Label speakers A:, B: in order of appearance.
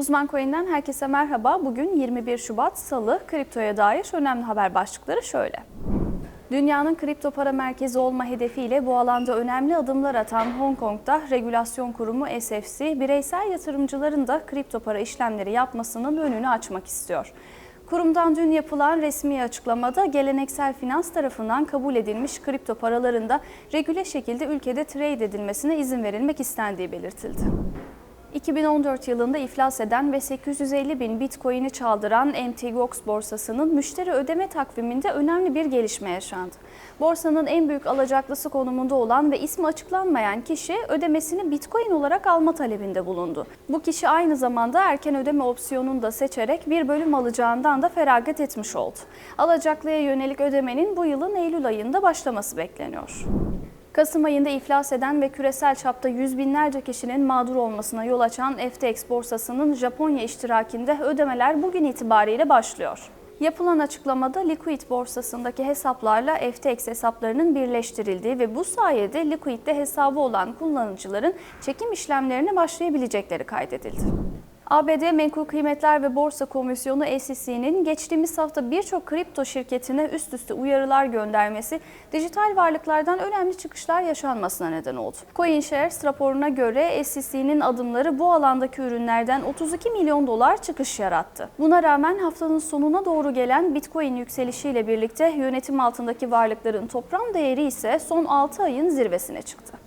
A: Uzman Coin'den herkese merhaba. Bugün 21 Şubat Salı. Kriptoya dair önemli haber başlıkları şöyle. Dünyanın kripto para merkezi olma hedefiyle bu alanda önemli adımlar atan Hong Kong'da regülasyon kurumu SFC, bireysel yatırımcıların da kripto para işlemleri yapmasının önünü açmak istiyor. Kurumdan dün yapılan resmi açıklamada geleneksel finans tarafından kabul edilmiş kripto paraların da regüle şekilde ülkede trade edilmesine izin verilmek istendiği belirtildi. 2014 yılında iflas eden ve 850 bin bitcoin'i çaldıran Mt. Gox borsasının müşteri ödeme takviminde önemli bir gelişme yaşandı. Borsanın en büyük alacaklısı konumunda olan ve ismi açıklanmayan kişi ödemesini bitcoin olarak alma talebinde bulundu. Bu kişi aynı zamanda erken ödeme opsiyonunu da seçerek bir bölüm alacağından da feragat etmiş oldu. Alacaklıya yönelik ödemenin bu yılın Eylül ayında başlaması bekleniyor. Kasım ayında iflas eden ve küresel çapta yüz binlerce kişinin mağdur olmasına yol açan FTX borsasının Japonya iştirakinde ödemeler bugün itibariyle başlıyor. Yapılan açıklamada Liquid borsasındaki hesaplarla FTX hesaplarının birleştirildiği ve bu sayede Liquid'de hesabı olan kullanıcıların çekim işlemlerine başlayabilecekleri kaydedildi. ABD Menkul Kıymetler ve Borsa Komisyonu SEC'nin geçtiğimiz hafta birçok kripto şirketine üst üste uyarılar göndermesi dijital varlıklardan önemli çıkışlar yaşanmasına neden oldu. CoinShares raporuna göre SEC'nin adımları bu alandaki ürünlerden 32 milyon dolar çıkış yarattı. Buna rağmen haftanın sonuna doğru gelen Bitcoin yükselişiyle birlikte yönetim altındaki varlıkların toplam değeri ise son 6 ayın zirvesine çıktı.